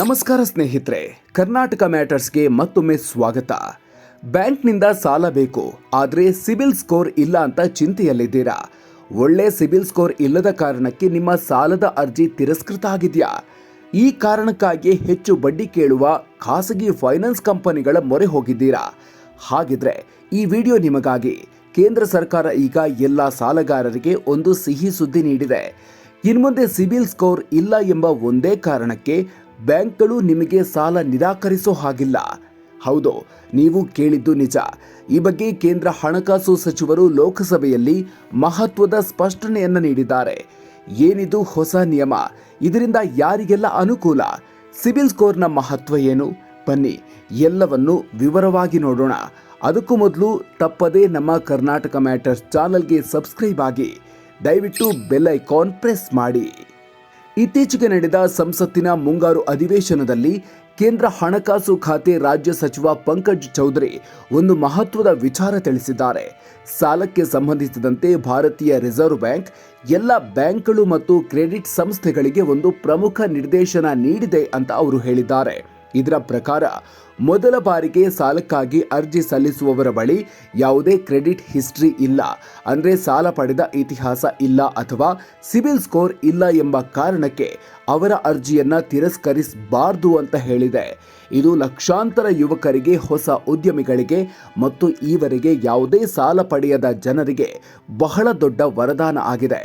ನಮಸ್ಕಾರ ಸ್ನೇಹಿತರೆ, ಕರ್ನಾಟಕ ಮ್ಯಾಟರ್ಸ್ಗೆ ಮತ್ತೊಮ್ಮೆ ಸ್ವಾಗತ. ಬ್ಯಾಂಕ್ನಿಂದ ಸಾಲ ಬೇಕು, ಆದರೆ ಸಿಬಿಲ್ ಸ್ಕೋರ್ ಇಲ್ಲ ಅಂತ ಚಿಂತೆಯಲ್ಲಿದ್ದೀರಾ? ಒಳ್ಳೆ ಸಿಬಿಲ್ ಸ್ಕೋರ್ ಇಲ್ಲದ ಕಾರಣಕ್ಕೆ ನಿಮ್ಮ ಸಾಲದ ಅರ್ಜಿ ತಿರಸ್ಕೃತ ಆಗಿದೆಯಾ? ಈ ಕಾರಣಕ್ಕಾಗಿ ಹೆಚ್ಚು ಬಡ್ಡಿ ಕೇಳುವ ಖಾಸಗಿ ಫೈನಾನ್ಸ್ ಕಂಪನಿಗಳ ಮೊರೆ ಹೋಗಿದ್ದೀರಾ? ಹಾಗಿದ್ರೆ ಈ ವಿಡಿಯೋ ನಿಮಗಾಗಿ. ಕೇಂದ್ರ ಸರ್ಕಾರ ಈಗ ಎಲ್ಲ ಸಾಲಗಾರರಿಗೆ ಒಂದು ಸಿಹಿ ಸುದ್ದಿ ನೀಡಿದೆ. ಇನ್ಮುಂದೆ ಸಿಬಿಲ್ ಸ್ಕೋರ್ ಇಲ್ಲ ಎಂಬ ಒಂದೇ ಕಾರಣಕ್ಕೆ ಬ್ಯಾಂಕ್ಗಳು ನಿಮಗೆ ಸಾಲ ನಿರಾಕರಿಸೋ ಹಾಗಿಲ್ಲ. ಹೌದು, ನೀವು ಕೇಳಿದ್ದು ನಿಜ. ಈ ಬಗ್ಗೆ ಕೇಂದ್ರ ಹಣಕಾಸು ಸಚಿವರು ಲೋಕಸಭೆಯಲ್ಲಿ ಮಹತ್ವದ ಸ್ಪಷ್ಟನೆಯನ್ನು ನೀಡಿದ್ದಾರೆ. ಏನಿದು ಹೊಸ ನಿಯಮ? ಇದರಿಂದ ಯಾರಿಗೆಲ್ಲ ಅನುಕೂಲ? ಸಿಬಿಲ್ ಸ್ಕೋರ್ನ ಮಹತ್ವ ಏನು? ಬನ್ನಿ, ಎಲ್ಲವನ್ನು ವಿವರವಾಗಿ ನೋಡೋಣ. ಅದಕ್ಕೂ ಮೊದಲು ತಪ್ಪದೇ ನಮ್ಮ ಕರ್ನಾಟಕ ಮ್ಯಾಟರ್ಸ್ ಚಾನಲ್ಗೆ ಸಬ್ಸ್ಕ್ರೈಬ್ ಆಗಿ, ದಯವಿಟ್ಟು ಬೆಲ್ ಐಕಾನ್ ಪ್ರೆಸ್ ಮಾಡಿ. ಇತ್ತೀಚೆಗೆ ನಡೆದ ಸಂಸತ್ತಿನ ಮುಂಗಾರು ಅಧಿವೇಶನದಲ್ಲಿ ಕೇಂದ್ರ ಹಣಕಾಸು ಖಾತೆ ರಾಜ್ಯ ಸಚಿವ ಪಂಕಜ್ ಚೌಧರಿ ಒಂದು ಮಹತ್ವದ ವಿಚಾರ ತಿಳಿಸಿದ್ದಾರೆ. ಸಾಲಕ್ಕೆ ಸಂಬಂಧಿಸಿದಂತೆ ಭಾರತೀಯ ರಿಸರ್ವ್ ಬ್ಯಾಂಕ್, ಎಲ್ಲ ಬ್ಯಾಂಕ್ಗಳು ಮತ್ತು ಕ್ರೆಡಿಟ್ ಸಂಸ್ಥೆಗಳಿಗೆ ಒಂದು ಪ್ರಮುಖ ನಿರ್ದೇಶನ ನೀಡಿದೆ ಅಂತ ಅವರು ಹೇಳಿದ್ದಾರೆ. ಇದರ ಪ್ರಕಾರ ಮೊದಲ ಬಾರಿಗೆ ಸಾಲಕ್ಕಾಗಿ ಅರ್ಜಿ ಸಲ್ಲಿಸುವವರ ಬಳಿ ಯಾವುದೇ ಕ್ರೆಡಿಟ್ ಹಿಸ್ಟ್ರಿ ಇಲ್ಲ. ಅಂದರೆ ಸಾಲ ಪಡೆದ ಇತಿಹಾಸ ಇಲ್ಲ ಅಥವಾ ಸಿಬಿಲ್ ಸ್ಕೋರ್ ಇಲ್ಲ ಎಂಬ ಕಾರಣಕ್ಕೆ ಅವರ ಅರ್ಜಿಯನ್ನು ತಿರಸ್ಕರಿಸಬಾರ್ದು ಅಂತ ಹೇಳಿದೆ. ಇದು ಲಕ್ಷಾಂತರ ಯುವಕರಿಗೆ, ಹೊಸ ಉದ್ಯಮಿಗಳಿಗೆ ಮತ್ತು ಈವರೆಗೆ ಯಾವುದೇ ಸಾಲ ಪಡೆಯದ ಜನರಿಗೆ ಬಹಳ ದೊಡ್ಡ ವರದಾನ ಆಗಿದೆ.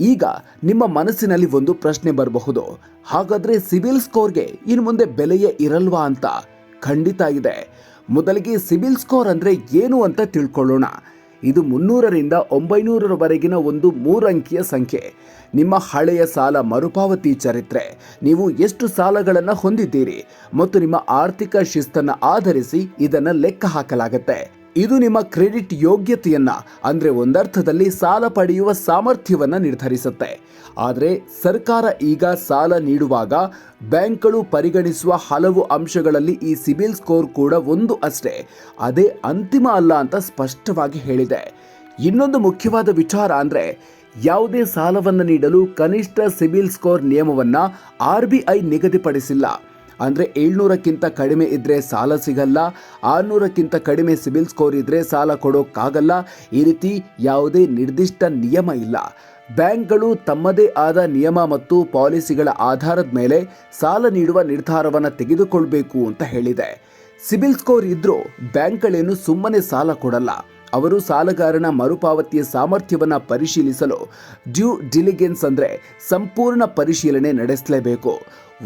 ಈಗ ನಿಮ್ಮ ಮನಸ್ಸಿನಲ್ಲಿ ಒಂದು ಪ್ರಶ್ನೆ ಬರಬಹುದು. ಹಾಗಾದ್ರೆ ಸಿಬಿಲ್ ಸ್ಕೋರ್ಗೆ ಇನ್ನು ಮುಂದೆ ಬೆಲೆಯೇ ಇರಲ್ವಾ ಅಂತ? ಖಂಡಿತ ಇದೆ. ಮೊದಲಿಗೆ ಸಿಬಿಲ್ ಸ್ಕೋರ್ ಅಂದ್ರೆ ಏನು ಅಂತ ತಿಳ್ಕೊಳ್ಳೋಣ. ಇದು ಮುನ್ನೂರರಿಂದ ಒಂಬೈನೂರರವರೆಗಿನ ಒಂದು ಮೂರಂಕಿಯ ಸಂಖ್ಯೆ. ನಿಮ್ಮ ಹಳೆಯ ಸಾಲ ಮರುಪಾವತಿ ಚರಿತ್ರೆ. ನೀವು ಎಷ್ಟು ಸಾಲಗಳನ್ನು ಹೊಂದಿದ್ದೀರಿ ಮತ್ತು ನಿಮ್ಮ ಆರ್ಥಿಕ ಶಿಸ್ತನ್ನು ಆಧರಿಸಿ ಇದನ್ನು ಲೆಕ್ಕ ಹಾಕಲಾಗುತ್ತೆ. ಇದು ನಿಮ್ಮ ಕ್ರೆಡಿಟ್ ಯೋಗ್ಯತೆಯನ್ನು, ಅಂದ್ರೆ ಒಂದರ್ಥದಲ್ಲಿ ಸಾಲ ಪಡೆಯುವ ಸಾಮರ್ಥ್ಯವನ್ನು ನಿರ್ಧರಿಸುತ್ತೆ. ಆದರೆ ಸರ್ಕಾರ ಈಗ ಸಾಲ ನೀಡುವಾಗ ಬ್ಯಾಂಕ್ಗಳು ಪರಿಗಣಿಸುವ ಹಲವು ಅಂಶಗಳಲ್ಲಿ ಈ ಸಿಬಿಲ್ ಸ್ಕೋರ್ ಕೂಡ ಒಂದು ಅಷ್ಟೇ. ಅದೇ ಅಂತಿಮ ಅಲ್ಲ ಅಂತ ಸ್ಪಷ್ಟವಾಗಿ ಹೇಳಿದೆ. ಇನ್ನೊಂದು ಮುಖ್ಯವಾದ ವಿಚಾರ ಅಂದರೆ, ಯಾವುದೇ ಸಾಲವನ್ನು ನೀಡಲು ಕನಿಷ್ಠ ಸಿಬಿಲ್ ಸ್ಕೋರ್ ನಿಯಮವನ್ನು ಆರ್ ಬಿ ಐ ನಿಗದಿಪಡಿಸಿಲ್ಲ. ಅಂದರೆ ಏಳ್ನೂರಕ್ಕಿಂತ ಕಡಿಮೆ ಇದ್ದರೆ ಸಾಲ ಸಿಗಲ್ಲ, ಆರುನೂರಕ್ಕಿಂತ ಕಡಿಮೆ ಸಿಬಿಲ್ ಸ್ಕೋರ್ ಇದ್ದರೆ ಸಾಲ ಕೊಡೋಕ್ಕಾಗಲ್ಲ. ಈ ರೀತಿ ಯಾವುದೇ ನಿರ್ದಿಷ್ಟ ನಿಯಮ ಇಲ್ಲ. ಬ್ಯಾಂಕ್ಗಳು ತಮ್ಮದೇ ಆದ ನಿಯಮ ಮತ್ತು ಪಾಲಿಸಿಗಳ ಆಧಾರದ ಮೇಲೆ ಸಾಲ ನೀಡುವ ನಿರ್ಧಾರವನ್ನು ತೆಗೆದುಕೊಳ್ಬೇಕು ಅಂತ ಹೇಳಿದೆ. ಸಿಬಿಲ್ ಸ್ಕೋರ್ ಇದ್ದರೂ ಬ್ಯಾಂಕ್ಗಳೇನು ಸುಮ್ಮನೆ ಸಾಲ ಕೊಡಲ್ಲ. ಅವರು ಸಾಲಗಾರನ ಮರುಪಾವತಿಯ ಸಾಮರ್ಥ್ಯವನ್ನು ಪರಿಶೀಲಿಸಲು ಡ್ಯೂ ಡಿಲಿಗೆನ್ಸ್ ಅಂದರೆ ಸಂಪೂರ್ಣ ಪರಿಶೀಲನೆ ನಡೆಸಲೇಬೇಕು.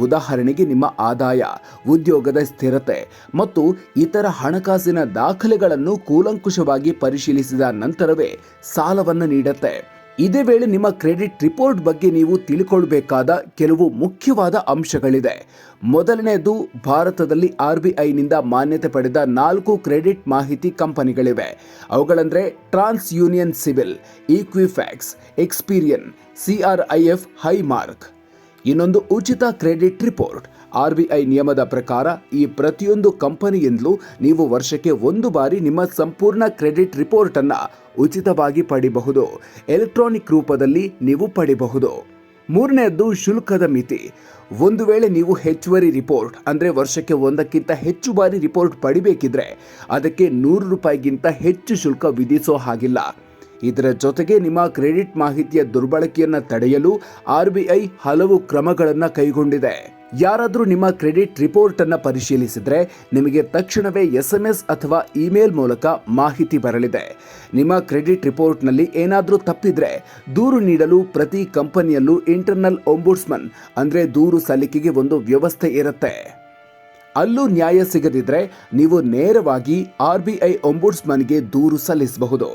ಉದಾಹರಣೆಗೆ ನಿಮ್ಮ ಆದಾಯ, ಉದ್ಯೋಗದ ಸ್ಥಿರತೆ ಮತ್ತು ಇತರ ಹಣಕಾಸಿನ ದಾಖಲೆಗಳನ್ನು ಕೂಲಂಕುಷವಾಗಿ ಪರಿಶೀಲಿಸಿದ ನಂತರವೇ ಸಾಲವನ್ನು ನೀಡುತ್ತೆ. ಇದೇ ವೇಳೆ ನಿಮ್ಮ ಕ್ರೆಡಿಟ್ ರಿಪೋರ್ಟ್ ಬಗ್ಗೆ ನೀವು ತಿಳ್ಕೊಳ್ಬೇಕಾದ ಕೆಲವು ಮುಖ್ಯವಾದ ಅಂಶಗಳಿದೆ. ಮೊದಲನೆಯದು, ಭಾರತದಲ್ಲಿ ಆರ್ ಬಿ ಐನಿಂದ ಮಾನ್ಯತೆ ಪಡೆದ ನಾಲ್ಕು ಕ್ರೆಡಿಟ್ ಮಾಹಿತಿ ಕಂಪನಿಗಳಿವೆ. ಅವುಗಳಂದ್ರೆ TransUnion CIBIL, Equifax, Experian CRIF High Mark. ಇನ್ನೊಂದು ಉಚಿತ credit report. R B I ನಿಯಮದ ಪ್ರಕಾರ ಈ ಪ್ರತಿಯೊಂದು ಕಂಪನಿಯಿಂದಲೂ ನೀವು ವರ್ಷಕ್ಕೆ ಒಂದು ಬಾರಿ ನಿಮ್ಮ ಸಂಪೂರ್ಣ ಕ್ರೆಡಿಟ್ ರಿಪೋರ್ಟ್ ಅನ್ನ ಉಚಿತವಾಗಿ ಪಡಿಬಹುದು. ಎಲೆಕ್ಟ್ರಾನಿಕ್ ರೂಪದಲ್ಲಿ ನೀವು ಪಡಿಬಹುದು. ಮೂರನೆಯದ್ದು ಶುಲ್ಕದ ಮಿತಿ. ಒಂದು ವೇಳೆ ನೀವು ಹೆಚ್ಚುವರಿ ರಿಪೋರ್ಟ್, ಅಂದರೆ ವರ್ಷಕ್ಕೆ ಒಂದಕ್ಕಿಂತ ಹೆಚ್ಚು ಬಾರಿ ರಿಪೋರ್ಟ್ ಪಡಿಬೇಕಿದ್ರೆ ಅದಕ್ಕೆ ನೂರು ರೂಪಾಯಿಗಿಂತ ಹೆಚ್ಚು ಶುಲ್ಕ ವಿಧಿಸೋ ಹಾಗಿಲ್ಲ. ಇದರ ಜೊತೆಗೆ ನಿಮ್ಮ ಕ್ರೆಡಿಟ್ ಮಾಹಿತಿಯ ದುರ್ಬಳಕೆಯನ್ನು ತಡೆಯಲು ಆರ್ ಬಿ ಐ ಹಲವು ಕ್ರಮಗಳನ್ನು ಕೈಗೊಂಡಿದೆ. ಯಾರಾದರೂ ನಿಮ್ಮ ಕ್ರೆಡಿಟ್ ರಿಪೋರ್ಟ್ ಅನ್ನು ಪರಿಶೀಲಿಸಿದ್ರೆ ನಿಮಗೆ ತಕ್ಷಣವೇ ಎಸ್ ಎಂ ಎಸ್ ಅಥವಾ ಇಮೇಲ್ ಮೂಲಕ ಮಾಹಿತಿ ಬರಲಿದೆ. ನಿಮ್ಮ ಕ್ರೆಡಿಟ್ ರಿಪೋರ್ಟ್ನಲ್ಲಿ ಏನಾದರೂ ತಪ್ಪಿದ್ರೆ ದೂರು ನೀಡಲು ಪ್ರತಿ ಕಂಪನಿಯಲ್ಲೂ ಇಂಟರ್ನಲ್ ಒಂಬುಡ್ಸ್ಮನ್ ಅಂದರೆ ದೂರು ಸಲ್ಲಿಕೆಗೆ ಒಂದು ವ್ಯವಸ್ಥೆ ಇರುತ್ತೆ. ಅಲ್ಲೂ ನ್ಯಾಯ ಸಿಗದಿದ್ರೆ ನೀವು ನೇರವಾಗಿ ಆರ್ ಬಿ ಐ ಒಂಬುಡ್ಸ್ಮನ್ಗೆ ದೂರು ಸಲ್ಲಿಸಬಹುದು.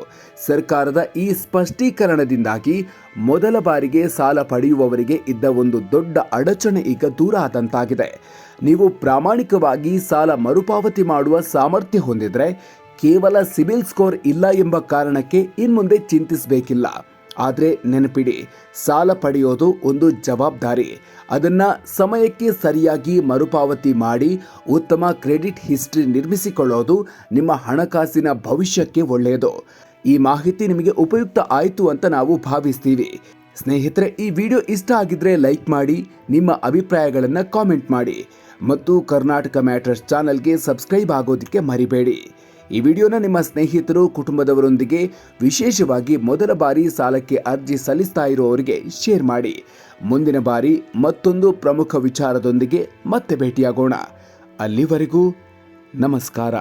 ಸರ್ಕಾರದ ಈ ಸ್ಪಷ್ಟೀಕರಣದಿಂದಾಗಿ ಮೊದಲ ಬಾರಿಗೆ ಸಾಲ ಪಡೆಯುವವರಿಗೆ ಇದ್ದ ಒಂದು ದೊಡ್ಡ ಅಡಚಣೆ ಈಗ ದೂರ ಆದಂತಾಗಿದೆ. ನೀವು ಪ್ರಾಮಾಣಿಕವಾಗಿ ಸಾಲ ಮರುಪಾವತಿ ಮಾಡುವ ಸಾಮರ್ಥ್ಯ ಹೊಂದಿದ್ರೆ ಕೇವಲ ಸಿಬಿಲ್ ಸ್ಕೋರ್ ಇಲ್ಲ ಎಂಬ ಕಾರಣಕ್ಕೆ ಇನ್ಮುಂದೆ ಚಿಂತಿಸಬೇಕಿಲ್ಲ. ಆದರೆ ನೆನಪಿಡಿ, ಸಾಲ ಪಡೆಯೋದು ಒಂದು ಜವಾಬ್ದಾರಿ. ಅದನ್ನ ಸಮಯಕ್ಕೆ ಸರಿಯಾಗಿ ಮರುಪಾವತಿ ಮಾಡಿ, ಉತ್ತಮ ಕ್ರೆಡಿಟ್ ಹಿಸ್ಟ್ರಿ ನಿರ್ಮಿಸಿಕೊಳ್ಳೋದು ನಿಮ್ಮ ಹಣಕಾಸಿನ ಭವಿಷ್ಯಕ್ಕೆ ಒಳ್ಳೆಯದು. ಈ ಮಾಹಿತಿ ನಿಮಗೆ ಉಪಯುಕ್ತ ಆಯಿತು ಅಂತ ನಾವು ಭಾವಿಸ್ತೀವಿ. ಸ್ನೇಹಿತರೆ, ಈ ವಿಡಿಯೋ ಇಷ್ಟ ಆಗಿದ್ರೆ ಲೈಕ್ ಮಾಡಿ, ನಿಮ್ಮ ಅಭಿಪ್ರಾಯಗಳನ್ನು ಕಾಮೆಂಟ್ ಮಾಡಿ. ಮತ್ತು ಕರ್ನಾಟಕ ಮ್ಯಾಟರ್ಸ್ ಚಾನಲ್ಗೆ ಸಬ್ಸ್ಕ್ರೈಬ್ ಆಗೋದಕ್ಕೆ ಮರಿಬೇಡಿ. ಈ ವಿಡಿಯೋನ ನಿಮ್ಮ ಸ್ನೇಹಿತರು, ಕುಟುಂಬದವರೊಂದಿಗೆ ವಿಶೇಷವಾಗಿ ಮೊದಲ ಬಾರಿ ಸಾಲಕ್ಕೆ ಅರ್ಜಿ ಸಲ್ಲಿಸ್ತಾ ಇರುವವರಿಗೆ ಶೇರ್ ಮಾಡಿ. ಮುಂದಿನ ಬಾರಿ ಮತ್ತೊಂದು ಪ್ರಮುಖ ವಿಚಾರದೊಂದಿಗೆ ಮತ್ತೆ ಭೇಟಿಯಾಗೋಣ. ಅಲ್ಲಿವರೆಗೂ ನಮಸ್ಕಾರ.